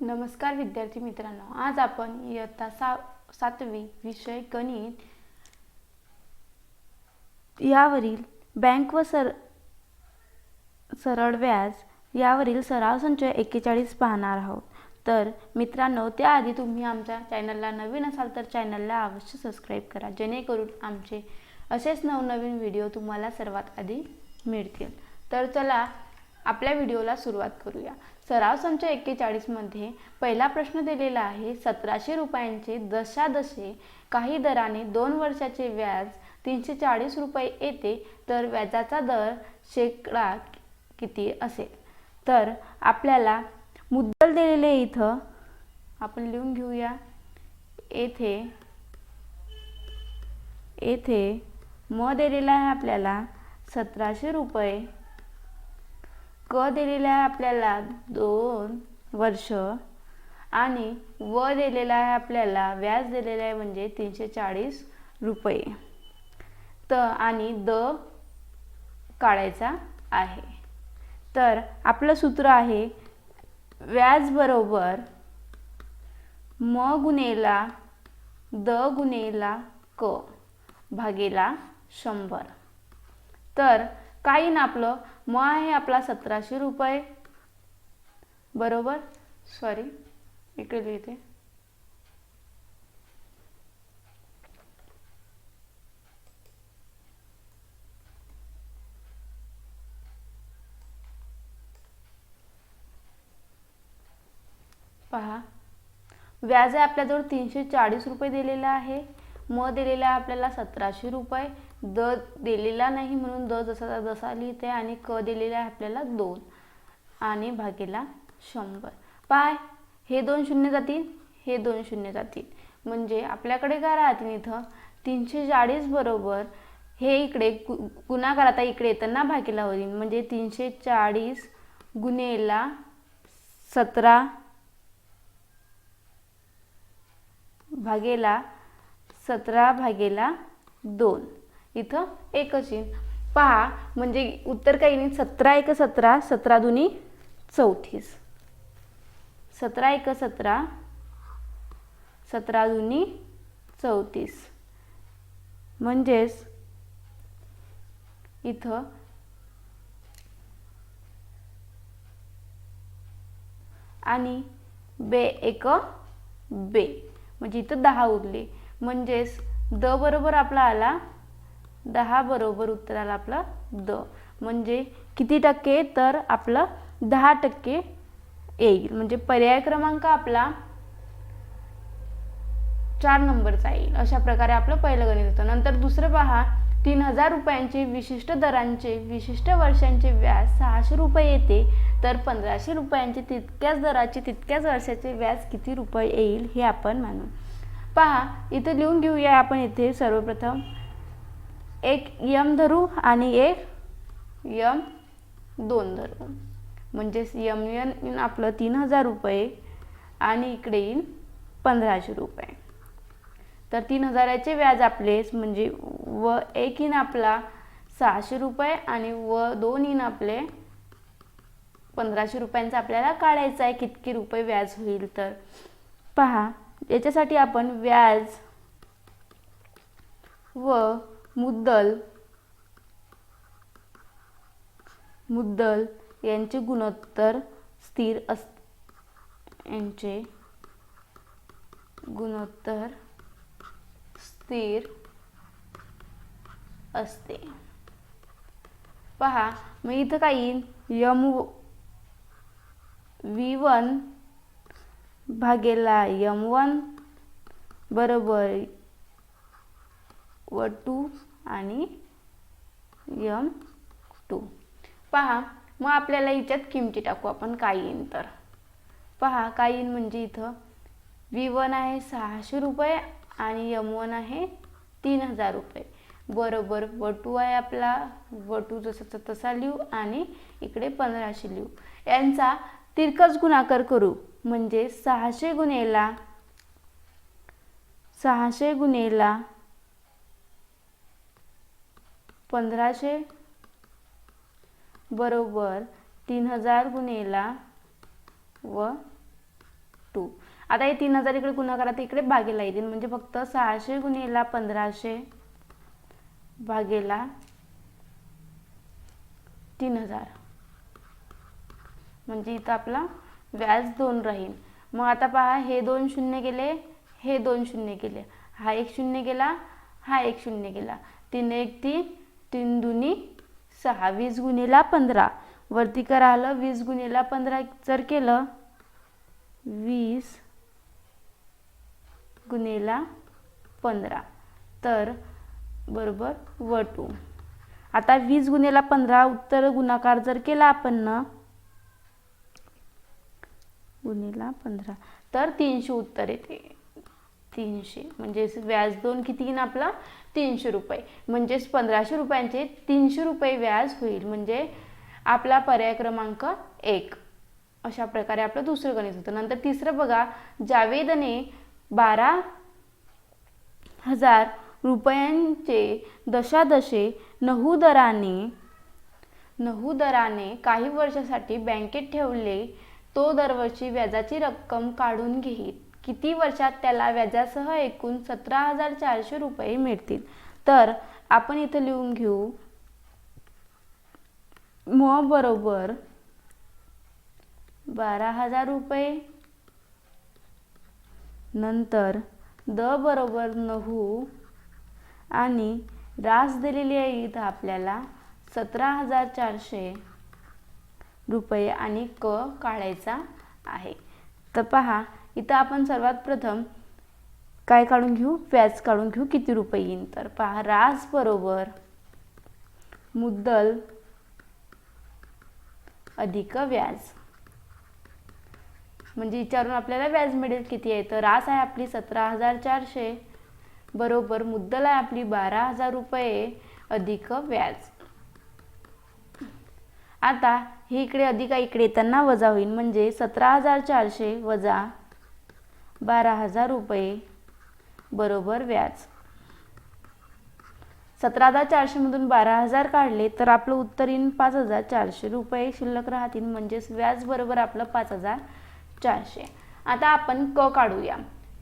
नमस्कार विद्यार्थी मित्रांनो आज आपण इयत्ता सा सातवी विषय गणित यावरील बँक व सर सरळ व्याज यावरील सराव संच एक्केचाळीस पाहणार आहोत. तर मित्रांनो त्याआधी तुम्ही आमच्या चॅनलला नवीन असाल तर चॅनलला अवश्य सबस्क्राईब करा जेणेकरून आमचे असेच नवनवीन व्हिडिओ तुम्हाला सर्वात आधी मिळतील. तर चला आपल्या व्हिडिओला सुरुवात करूया. सराव संच एक्केचाळीसमध्ये पहिला प्रश्न दिलेला आहे सतराशे रुपयांचे दशादशे काही दराने दोन वर्षाचे व्याज तीनशे चाळीस रुपये येते तर व्याजाचा दर शेकडा किती असेल? तर आपल्याला मुद्दल दिलेले इथं आपण लिहून घेऊया. येथे येथे म दिलेला आहे आपल्याला सतराशे रुपये क दिलेला आहे आपल्याला दोन वर्ष आणि व दिलेला आहे आपल्याला व्याज दिलेलं आहे म्हणजे तीनशे चाळीस रुपये. त आणि द काढायचा आहे. तर आपलं सूत्र आहे व्याज बरोबर म गुणेला द गुणेला क भागेला शंभर. तर काही ना आपलं म आहे आपला सतराशे रुपये. बरोबर? सॉरी इकडे लिहिते. पहा. व्याज आहे आपल्याजवळ तीनशे चाळीस रुपये दिलेला आहे. म दिलेला आहे आपल्याला सतराशे रुपये. द दिलेला नाही म्हणून द जसा जसा लिहिते आणि क दिलेला आहे आपल्याला दोन. आणि भागेला शंभर. पाय हे दोन शून्य जातील हे दोन शून्य जातील. म्हणजे आपल्याकडे काय राहतील इथं? तीनशे चाळीस बरोबर हे इकडे गु गुणाकार आता इकडे येताना भागीला होईल. म्हणजे तीनशे चाळीस गुन्हेला सतरा भागेला सतरा भागेला दोन. इथं एकच येईल. पहा म्हणजे उत्तर काही नाही सतरा एक सतरा सतरा दुनी चौतीस. सतरा एक सतरा सतरा दुनी चौतीस. म्हणजेच इथं आणि बे एक बे. म्हणजे इथं दहा उरले. म्हणजेच द बरोबर आपला आला दहा बरोबर उत्तर आपला आपलं द. म्हणजे किती टक्के? तर आपलं दहा टक्के येईल. म्हणजे पर्याय क्रमांक आपला चार नंबरचा येईल. अशा प्रकारे आपलं पहिलं गणित होतं. नंतर दुसरं पहा. तीन हजार रुपयांचे विशिष्ट दरांचे विशिष्ट वर्षांचे व्याज सहाशे रुपये येते. तर पंधराशे रुपयांचे तितक्याच दराचे तितक्याच वर्षाचे व्याज किती रुपये येईल हे आपण मानू. पहा. इथे लिहून घेऊया आपण इथे सर्वप्रथम. एक यम धरू आणि एक यम दोन धरू. म्हणजेच यम यन आपलं तीन हजार रुपये आणि इकडे येईन पंधराशे रुपये. तर तीन हजाराचे व्याज आपलेच म्हणजे व एक इन आपला सहाशे रुपये आणि व दोन इन आपले पंधराशे रुपयांचा आपल्याला काढायचं आहे कितके रुपये व्याज होईल तर. पहा याच्यासाठी आपण व्याज व मुद्दल मुद्दल यांचे गुणोत्तर स्थिर अस यांचे गुणोत्तर स्थिर असते. पहा मग इथं काय येईल यम व्ही वन भागेला यम वन बरोबर व टू आणि यम टू. पहा मग आपल्याला याच्यात किमती टाकू आपण काय येईन तर. पहा काय येईन म्हणजे इथं वी वन आहे सहाशे रुपये आणि यम वन आहे तीन हजार रुपये. बरोबर व टू आहे आपला व टू जसाचा तसा लिहू आणि इकडे पंधराशे लिहू. यांचा तिरकस गुणाकार करू म्हणजे सहाशे गुणेला सहाशे गुणेला पंधराशे बरोबर तीन हजार गुणेला व टू. आता हे तीन हजार इकडे गुणाकारात इकडे भागेला येतील. म्हणजे फक्त सहाशे गुन्हेला पंधराशे भागेला तीन हजार. म्हणजे इथं आपला व्याज दोन राहील. मग आता पहा हे दोन शून्य गेले हे दोन शून्य गेले. हा एक शून्य गेला हा एक शून्य गेला. तीन एक तीन तीन दुनी सहा वीस गुणिला पंधरा. वरती करा आलं वीस गुणिला पंधरा जर केलं वीस गुणिला पंधरा. तर बरोबर व टू आता वीस गुणिला पंधरा उत्तर गुणाकार जर केला आपण ना गुणिला पंधरा. तर तीनशे उत्तर येते. तीनशे. म्हणजे व्याज दोन किती येईन आपला? तीनशे रुपये. म्हणजेच पंधराशे रुपयांचे तीनशे रुपये व्याज होईल. म्हणजे आपला पर्याय क्रमांक एक. अशा प्रकारे आपलं दुसरं गणित होतं. नंतर तिसरं बघा जावेदने बारा हजार रुपयांचे दशादशे नऊ दराने नऊ दराने काही वर्षासाठी बँकेत ठेवले तो दरवर्षी व्याजाची रक्कम काढून घेईल. किती वर्षात त्याला व्याजासह एकूण सतरा हजार चारशे रुपये मिळतील? तर आपण इथं लिहून घेऊ. म बरोबर बारा हजार रुपये. नंतर द बरोबर नहू. आणि रास दिलेली आहे इथं आपल्याला सतरा हजार चारशे रुपये आणि क काढायचा आहे. तर पहा इथं आपण सर्वात प्रथम काय काढून घेऊ? व्याज काढून घेऊ. किती रुपये येईन तर? पहा रास बरोबर मुद्दल अधिक व्याज. म्हणजे विचारून आपल्याला व्याज मिळेल किती आहे? तर रास आहे आपली सतरा हजार चारशे. बरोबर मुद्दल आहे आपली बारा हजार रुपये अधिक व्याज. आता हे इकडे अधिक इकडे येताना वजा होईल म्हणजे सतरा हजार चारशे वजा बारा हजार रुपये बरोबर व्याज. सतरा हजार चारशेमधून बारा हजार काढले तर आपलं उत्तर येईन पाच हजार चारशे रुपये. शिल्लक राहतील म्हणजेच व्याज बरोबर आपलं पाच हजार चारशे. आता आपण क काढूया.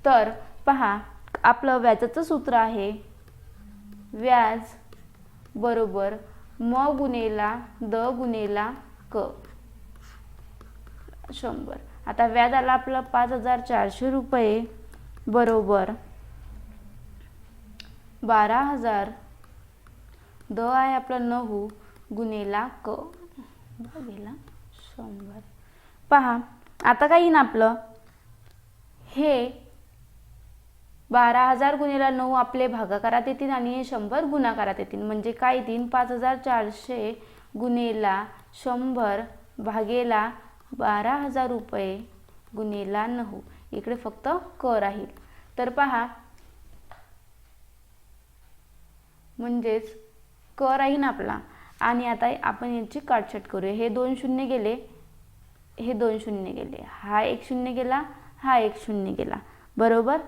तर पहा आपलं व्याजाचं सूत्र आहे व्याज बरोबर म गुणेला द गुणेला क. शंभर. आता व्याज आला आपलं पाच हजार चारशे रुपये बरोबर. बारा हजार. द आहे आपलं नऊ गुणेला क. गेला शंभर. पहा आता काय येईन आपलं? हे बारा हजार गुन्हेला नऊ आपले भागाकारात येतील आणि हे शंभर गुणाकारात येतील. म्हणजे काय येतील? पाच हजार चारशे गुणेला शंभर भागेला बारा हजार रुपये गुन्हेला नऊ. इकडे फक्त क राहील तर पहा म्हणजेच क राहीन आपला. आणि आता आपण याची काटछट करूया. हे दोन शून्य गेले. हे दोन शून्य गेले. हा एक शून्य गेला. हा एक शून्य गेला. बरोबर?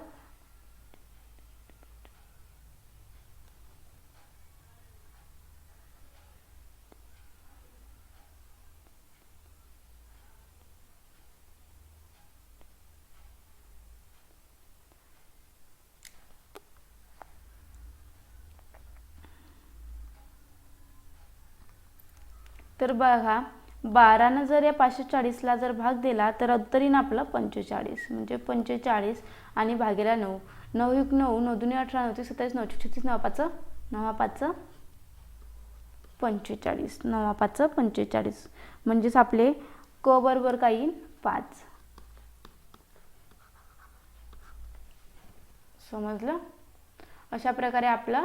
तर बघा बारानं जर या पाचशे चाळीसला जर भाग दिला तर उत्तरीन आपलं पंचेचाळीस. म्हणजे पंचेचाळीस आणि भागेला नऊ. नऊ एक नऊ नऊ दुनी अठरा नऊ सत्तावीस नऊशे छत्तीस नवा पाच नवा पाच पंचेचाळीस. नवा पाच पंचेचाळीस. म्हणजेच आपले क बरोबर काय येईल? पाच. समजलं? अशा प्रकारे आपला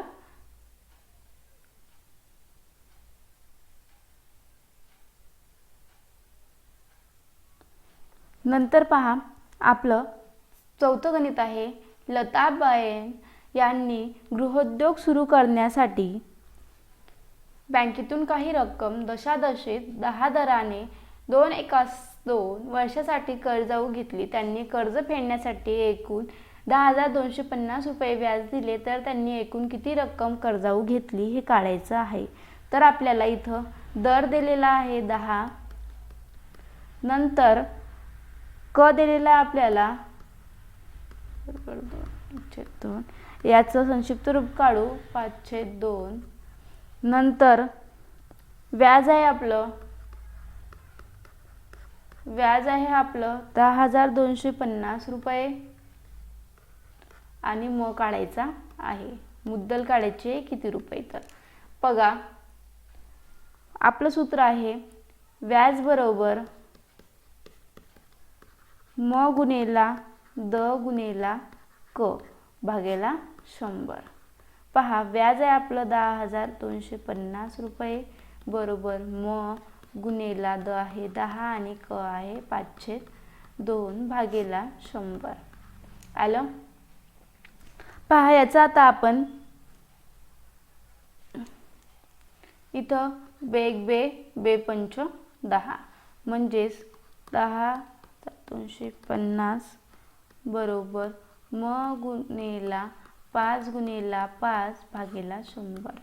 नंतर पहा आपलं चौथं गणित आहे. लताबाईन यांनी गृहोद्योग सुरू करण्यासाठी बँकेतून काही रक्कम दशादशेत दहा दराने दोन एकास दोन वर्षासाठी कर्जाऊ घेतली. त्यांनी कर्ज फेडण्यासाठी एकूण दहा हजार दोनशे पन्नास रुपये व्याज दिले. तर त्यांनी एकूण किती रक्कम कर्जाऊ घेतली हे काढायचं आहे. तर आपल्याला इथं दर दिलेला आहे दहा. नंतर क दिलेला आहे आपल्याला? छेद दोन. याचं संक्षिप्त रूप काढू. पाचशे दोन. नंतर व्याज आहे आपलं. व्याज आहे आपलं दहा हजार दोनशे पन्नास रुपये. आणि म काढायचा आहे. मुद्दल काढायचे किती रुपये तर. बघा आपलं सूत्र आहे व्याज बरोबर म गुणेला द गुणेला क भागेला शंभर. पहा व्याज आहे आपलं दहा हजार दोनशे पन्नास रुपये. बरोबर म गुणेला द आहे दहा आणि क आहे पाचशे दोन भागेला शंभर. आलं? पहा याचा आता आपण इथं बेग बे बे पंच दहा. म्हणजेच दहा दोनशे पन्नास बरोबर. म गुणेला पाच गुणेला पाच भागेला शंभर.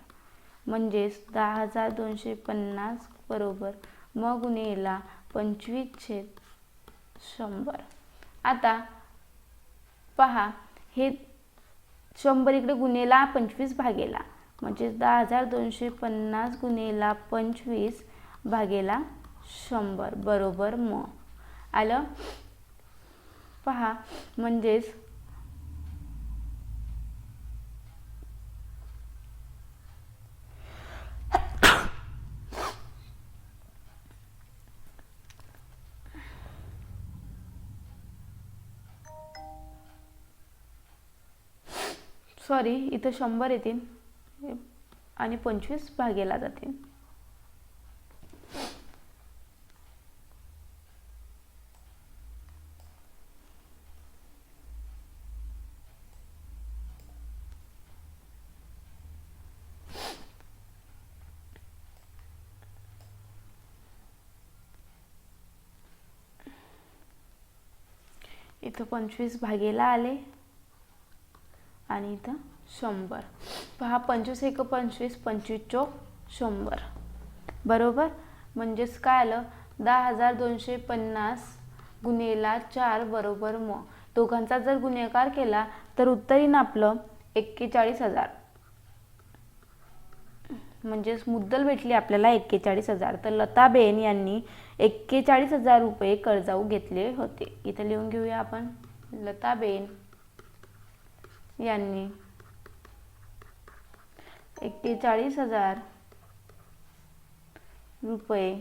म्हणजेच दहा हजार दोनशे पन्नास बरोबर. म गुणेला पंचवीस छेद शंभर. आता पहा हे शंभर इकडे गुन्हेला पंचवीस भागेला. म्हणजे दहा हजार दोनशे पन्नास गुन्हेला पंचवीस भागेला शंभर. बरोबर म आलं? पहा म्हणजेच सॉरी इथं शंभर येतील आणि पंचवीस भागेला जातील. इथं पंचवीस भागेला आले. आणि इथं शंभर. पहा पंचवीस एक पंचवीस पंचवीस चोक शंभर. बरोबर? म्हणजेच काय आलं? दहा हजार दोनशे पन्नास गुन्हेला चार बरोबर म. दोघांचा जर गुन्हेगार केला तर उत्तर येईन आपलं एक्केचाळीस हजार. म्हणजेच मुद्दल भेटली आपल्याला एक्केचाळीस हजार. तर लताबेन यांनी एक्केचाळीस हजार रुपये कर्जाऊ घेतले होते. इथं लिहून घेऊया आपण. लताबेन यांनी एक्केचाळीस हजार रुपये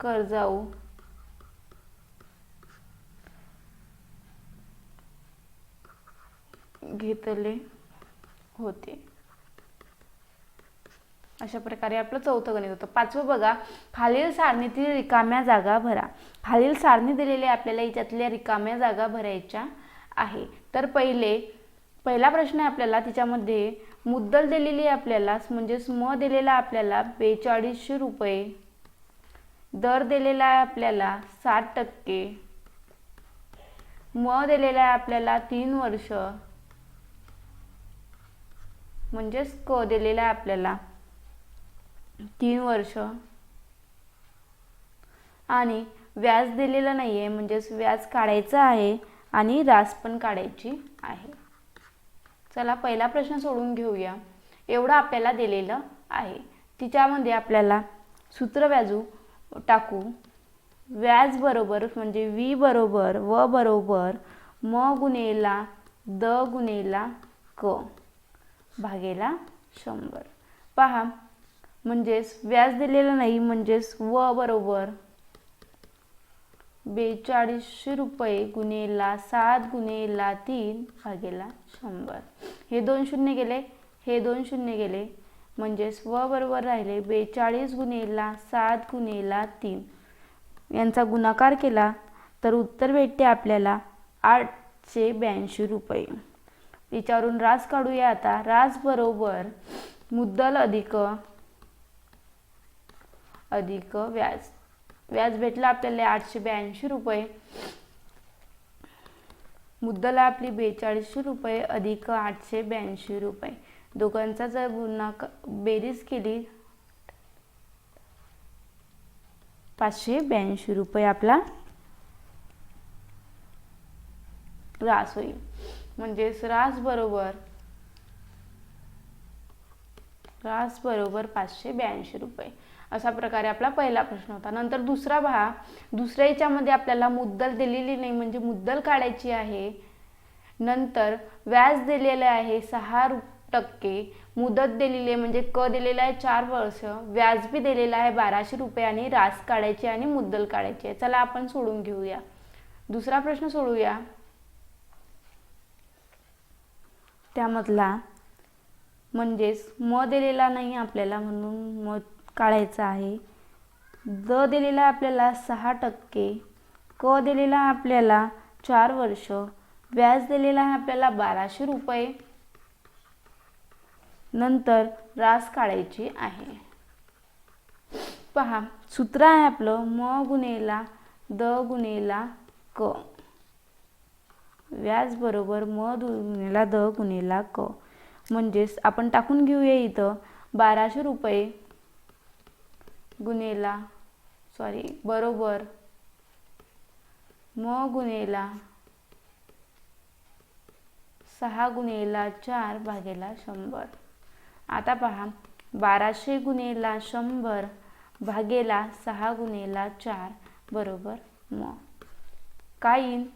कर्जाऊ घेतले होते. अशा प्रकारे आपलं चौथं गणित होतं. पाचवं बघा खालील सारणीतील रिकाम्या जागा भरा. खालील सारणी दिलेली आपल्याला याच्यातल्या रिकाम्या जागा भरायच्या आहे. तर पहिले पहिला प्रश्न आहे आपल्याला तिच्यामध्ये मुद्दल दिलेली आहे आपल्याला म्हणजेच म दिलेला आपल्याला बेचाळीसशे रुपये. दर दिलेला आहे आपल्याला साठ टक्के. म दिलेला आहे आपल्याला तीन वर्ष. म्हणजेच क दिलेला आहे आपल्याला तीन वर्ष. आणि व्याज दिलेलं नाही आहे म्हणजेच व्याज काढायचं आहे आणि रास पण काढायची आहे. चला पहिला प्रश्न सोडून घेऊया. एवढं आपल्याला दिलेलं आहे. तिच्यामध्ये आपल्याला सूत्र व्याजू टाकू. व्याज बरोबर म्हणजे वी बरोबर व बरोबर म गुणेला द गुणेला क भागेला शंभर. पहा म्हणजेच व्याज दिलेलं नाही म्हणजेच व बरोबर. बेचाळीसशे रुपये गुन्हेला सात गुन्हेला तीन भागेला शंभर. हे दोन शून्य गेले हे दोन शून्य गेले म्हणजेच व बरोबर राहिले बेचाळीस गुन्हेला सात गुन्हेला तीन. यांचा गुणाकार केला तर उत्तर भेटते आपल्याला आठशे ब्याऐंशी रुपये. याच्यावरून रास काढूया आता. रास बरोबर मुद्दल अधिक अधिक व्याज व्याज भेटलं आपल्याला आठशे ब्याऐंशी रुपये. मुद्दल आपली बेचाळीसशे रुपये अधिक आठशे ब्याऐंशी रुपये. दोघांचा जर गुन्हा बेरीज केली पाचशे ब्याऐंशी रुपये आपला रास होईल. म्हणजेच रास बरोबर रास बरोबर पाचशे ब्याऐंशी रुपये. अशा प्रकारे आपला पहिला प्रश्न होता. नंतर दुसरा पहा. दुसऱ्या याच्यामध्ये आपल्याला मुद्दल दिलेली नाही म्हणजे मुद्दल काढायची आहे. नंतर व्याज दिलेलं आहे सहा टक्के. मुदत दिलेली आहे म्हणजे क दिलेला आहे चार वर्ष. व्याज बी दिलेला आहे बाराशे रुपये आणि रास काढायची आणि मुद्दल काढायची आहे. चला आपण सोडून घेऊया. दुसरा प्रश्न सोडूया. त्यामधला म्हणजेच म दिलेला नाही आपल्याला म्हणून मत काढायचं आहे. द दिलेला आपल्याला सहा टक्के क दिलेला आपल्याला चार वर्ष व्याज दिलेला आहे आपल्याला बाराशे रुपये. नंतर रास काढायची आहे. पहा सूत्र आहे आपलं म गुणेला द गुणेला क. व्याज बरोबर म गुणेला द गुणेला क. म्हणजेच आपण टाकून घेऊया इथं बाराशे रुपये. गुणेला सॉरी बरोबर. म गुनेला. सहा गुणेला चार भागेला शंभर. आता पहा बाराशे गुणेला शंभर भागेला सहा गुणेला चार बरोबर म. काय येईल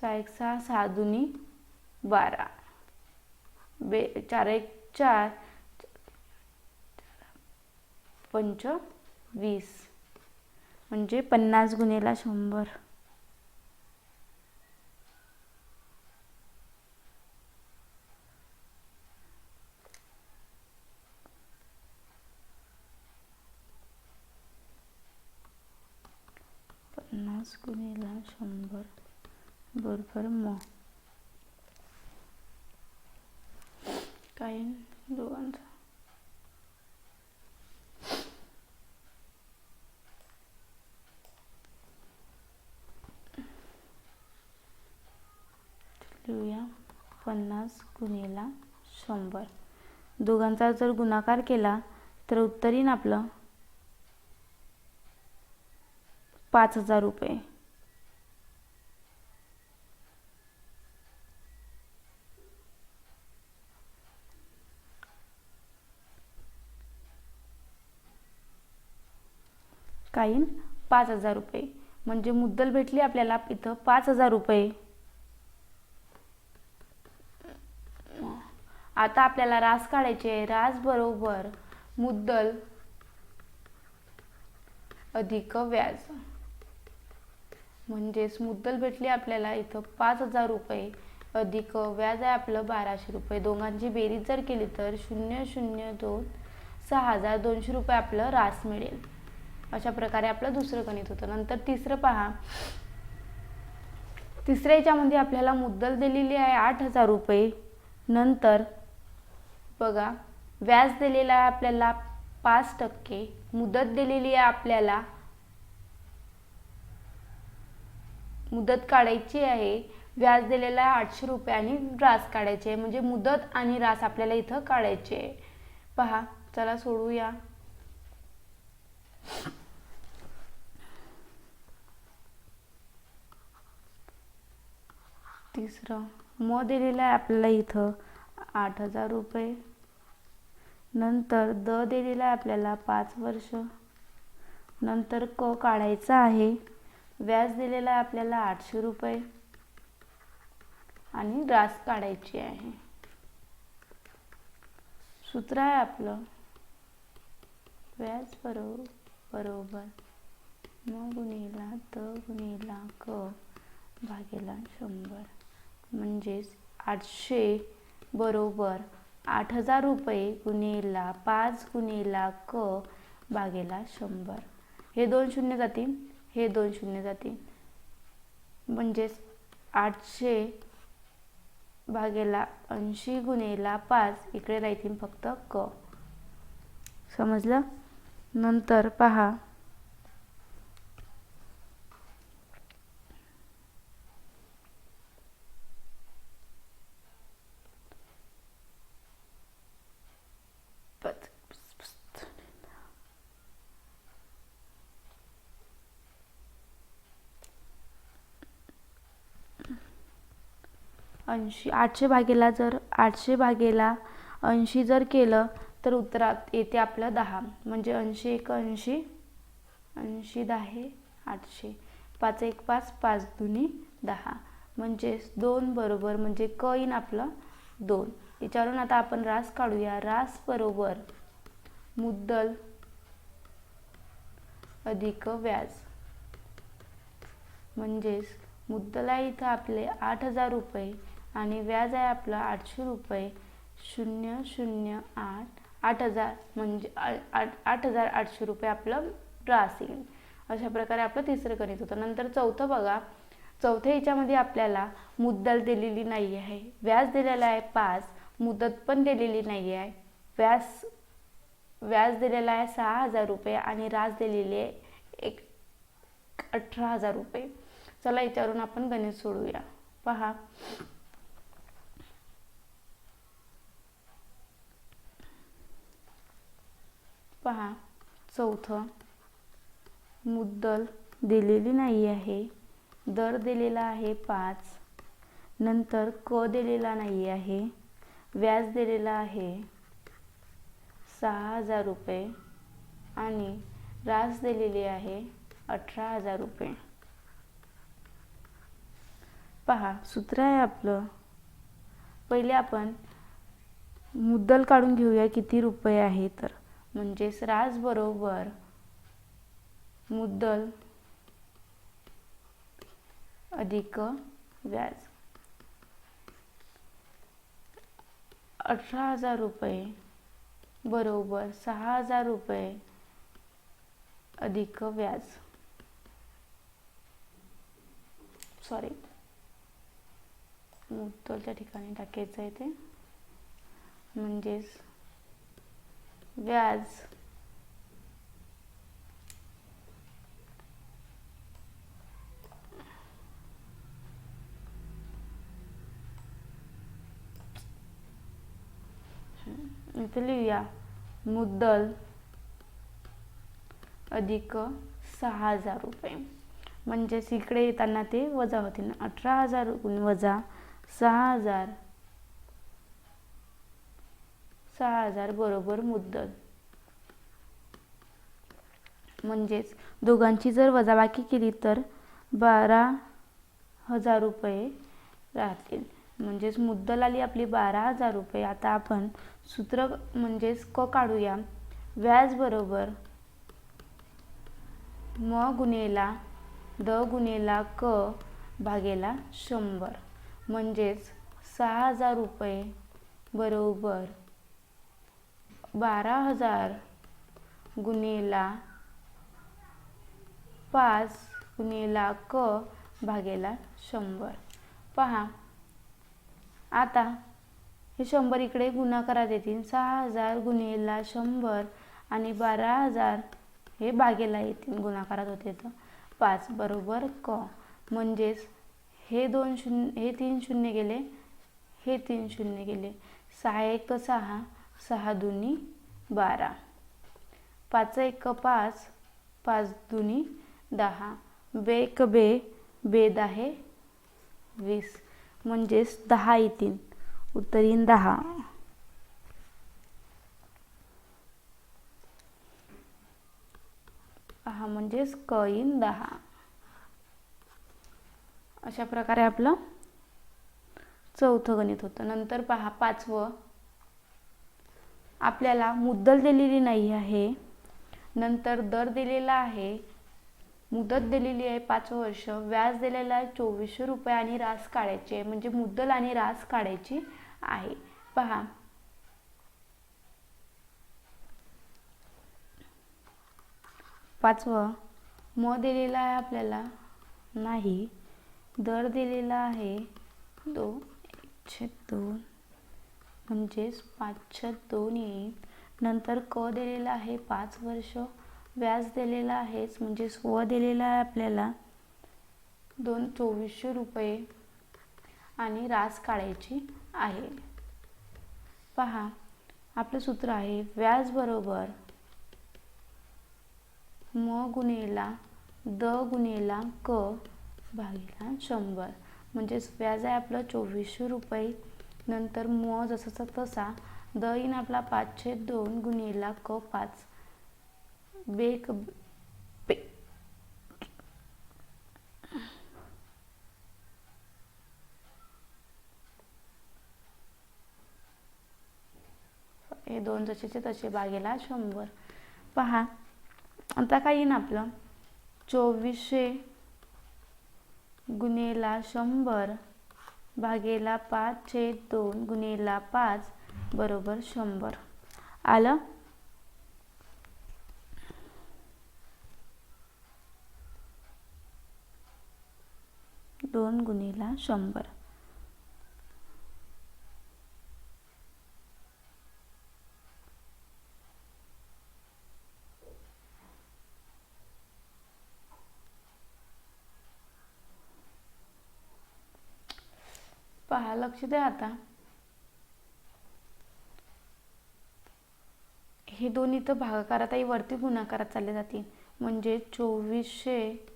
सहा एक सहा सहा दुनी बारा. बे चार एक चार पंच वीस. म्हणजे पन्नास गुणेला शंभर. पन्नास गुणेला शंभर. बरोबर मग काय दोघांचा लिहूया पन्नास गुणेला शंभर. दोघांचा जर गुणाकार केला तर उत्तर येईन आपलं पाच हजार रुपये. काही पाच हजार रुपये. म्हणजे मुद्दल भेटली आपल्याला इथं पाच हजार रुपये. आता आपल्याला रास काढायचे रास बरोबर मुद्दल अधिक व्याज. म्हणजेच मुद्दल भेटली आपल्याला इथं पाच हजार रुपये. अधिक व्याज आहे आपलं बाराशे रुपये. दोघांची बेरीज जर केली तर शून्य शून्य दोन सहा हजार दोनशे रुपये आपलं रास मिळेल. अशा प्रकारे आपलं दुसरं गणित होतं. नंतर तिसरं पहा. तिसऱ्या याच्यामध्ये आपल्याला मुद्दल दिलेली आहे आठ हजार रुपये. नंतर बघा व्याज दिलेला आहे आपल्याला पाच टक्के. मुदत दिलेली आहे आपल्याला मुदत काढायची आहे. व्याज दिलेला आहे आठशे रुपये आणि रास काढायचे आहे. म्हणजे मुदत आणि रास आपल्याला इथं काढायचे आहे. पहा चला सोडूया. तिसरं म दिलेलं आहे आपल्याला इथं आठ हजार रुपये. नंतर द दिलेला आहे आपल्याला पाच वर्ष. नंतर क काढायचा आहे. व्याज दिलेला आहे आपल्याला आठशे रुपये. आणि रास काढायची आहे. सूत्र आहे आपलं. व्याज बरोबर बरोबर. म गुणिला त गुणिला क भागेला शंभर. म्हणजेच आठशे बरोबर आठ हजार रुपये गुणेला पाच गुणेला क भागेला शंभर. हे दोन शून्य जातील. हे दोन शून्य जातील. म्हणजेच आठशे भागेला ऐंशी गुणेला पाच इकडे राहतील फक्त क. समजलं? नंतर पहा. ऐंशी आठशे भागेला जर आठशे भागेला ऐंशी जर केलं तर उत्तरात येते आपलं दहा. म्हणजे ऐंशी एक ऐंशी ऐंशी दहा आठशे. पाच एक पाच पाच दुनी दहा. म्हणजेच दोन बरोबर म्हणजे क येईन आपलं दोन. याच्यावरून आता आपण रास काढूया. रास बरोबर मुद्दल अधिक व्याज. म्हणजेच मुद्दला इथं आपले आठ हजार रुपये. आणि व्याज आहे आपलं आठशे रुपये. शून्य शून्य आठ आठ हजार म्हणजे आठ आठ हजार आठशे रुपये आपलं रास येईल अशा प्रकारे आपलं तिसरं गणित होतं. नंतर चौथं बघा. चौथ्या याच्यामध्ये आपल्याला मुद्दल दिलेली नाही आहे. व्याज दिलेला आहे पाच मुदत पण दिलेली नाही आहे. व्याज व्याज दिलेला आहे सहा हजार रुपये आणि रास दिलेली आहे एक अठरा हजार रुपये. चला याच्यावरून आपण गणित सोडूया. पहा. पहा. चौथं. मुद्दल दिलेली नाही आहे. दर दिलेला आहे पाच. नंतर क दिलेला नाही आहे. व्याज दिलेला आहे. सहा हजार रुपये. आणि रास दिलेली आहे अठरा हजार रुपये. पहा सूत्र आहे आपलं. पहिले आपण मुद्दल काढून घेऊया किती रुपये आहे तर. म्हणजेच राजबरोबर मुद्दल अधिक व्याज. अठरा हजार रुपये बरोबर सहा हजार रुपये अधिक व्याज. सॉरी मुद्दलच्या ठिकाणी टाकायचं आहे ते. म्हणजेच व्याज इथे लिहूया मुद्दल. अधिक सहा हजार रुपये. म्हणजेच इकडे येताना ते वजा होतील अठरा हजार वजा सहा हजार. सहा हजार बरोबर मुद्दल. म्हणजेच दोघांची जर वजाबाकी केली तर बारा हजार रुपये राहतील. म्हणजेच मुद्दल आली आपली बारा हजार रुपये. आता आपण सूत्र म्हणजेच क काढूया. व्याज बरोबर म गुन्हेला द गुन्हेला क भागेला शंभर. म्हणजेच सहा हजार रुपये बरोबर बारा हजार गुन्हेला पाच गुन्हेला क भागेला शंभर. पहा. आता हे शंभर इकडे गुणाकारात येतील. सहा हजार गुन्हेला शंभर आणि बारा हजार हे बागेला येतील. गुणाकारात होते तर पाच बरोबर क. म्हणजेच हे दोन शून्य हे तीन शून्य गेले हे तीन शून्य गेले. सहा एक सहा. सहा दुनी बारा. पाच एक पाच पाच दुनी दहा. बे एक बे बे आहे वीस. म्हणजेच दहा येतील. उत्तर येईन दहा. हा म्हणजेच क येईन दहा. अशा प्रकारे आपलं चौथं गणित होतं. नंतर पहा पाचवं. आपल्याला मुद्दल दिलेली नाही आहे नंतर दर दिलेला आहे मुदत दिलेली आहे पाच वर्ष व्याज दिलेलं आहे चोवीसशे रुपये आणि रास काढायची आहे म्हणजे मुद्दल आणि रास काढायची आहे. पहा. पाचवं म दिलेला आहे आपल्याला नाही दर दिलेला आहे दो एकशे दोन. म्हणजेच पाचशे दोन येईल. नंतर क दिलेला आहे पाच वर्ष. व्याज दिलेला आहेच म्हणजे स्व दिलेला आहे आपल्याला. दोन चोवीसशे रुपये. आणि रास काढायची आहे. पहा आपलं सूत्र आहे व्याज बरोबर म गुन्हेला द गुन्हेला क भागीला शंभर. म्हणजेच व्याज आहे आपलं चोवीसशे रुपये. नंतर म जसाचा तसा द इन आपला पाचशे दोन गुणिला क पाच. बेक बे. हे दोन जसेचे तसे बागेला शंभर. पहा आता काय येईन आपलं? चोवीसशे गुणेला शंभर. भागेला पाच छेद दोन गुणेला पाच बरोबर शंभर. आलं? दोन गुणेला शंभर पहा लक्ष द्या आता. हे दोन इथं भागाकारात आई वरती गुणाकारात चालले जातील. म्हणजे चोवीसशे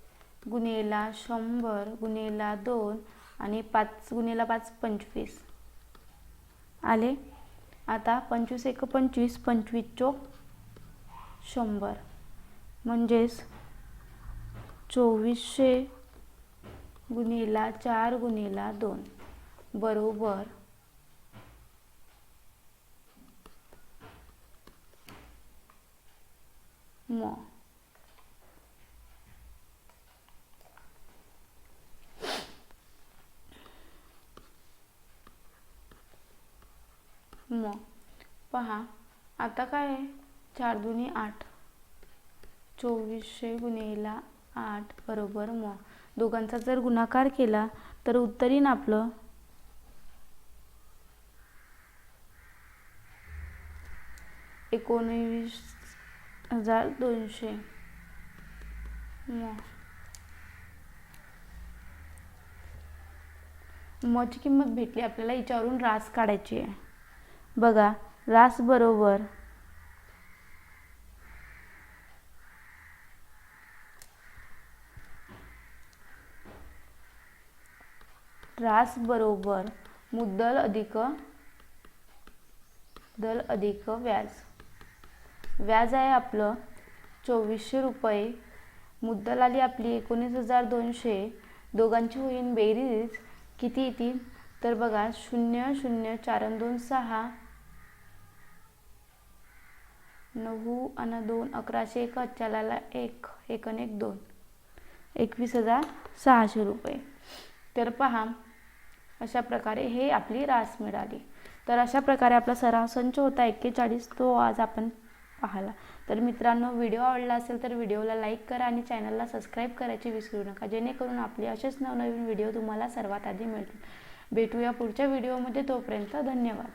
गुणेला शंभर गुणेला दोन आणि पाच गुणेला पाच पंचवीस. आले? आता पंचवीस एक पंचवीस पंचवीस चोक शंभर. म्हणजेच चोवीसशे गुणेला चार गुणेला दोन. बरोबर. म. म. पहा आता काय आहे? चार दुनी आठ. चोवीसशे गुणिला आठ बरोबर म. दोघांचा जर गुणाकार केला तर उत्तरीन आपलं एकोणवीस हजार दोनशे. म मची किंमत भेटली आपल्याला याच्यावरून रास काढायची आहे. बघा रास बरोबर रास बरोबर मुद्दल अधिक दल अधिक व्याज. व्याज आहे आपलं चोवीसशे रुपये. मुद्दल आली आपली एकोणीस हजार दोनशे. दोघांची होईन बेरीज. किती येतील तर बघा शून्य शून्य चार दोन सहा. नऊ आणि दोन अकराशे एक चालाला एक एक आणि एक दोन. एकवीस हजार सहाशे रुपये. तर पहा अशा प्रकारे हे आपली रास मिळाली. तर अशा प्रकारे आपला सराव संच होता. एक्केचाळीस तो आज आपण पाहिला. तर मित्रांनो व्हिडिओ आवडला असेल तर व्हिडिओला लाईक करा आणि चॅनलला सबस्क्राईब करायची विसरू नका. जेणेकरून आपले असेच नवनवीन व्हिडिओ तुम्हाला सर्वात आधी मिळतील. भेटूया पुढच्या व्हिडिओमध्ये. तोपर्यंत धन्यवाद.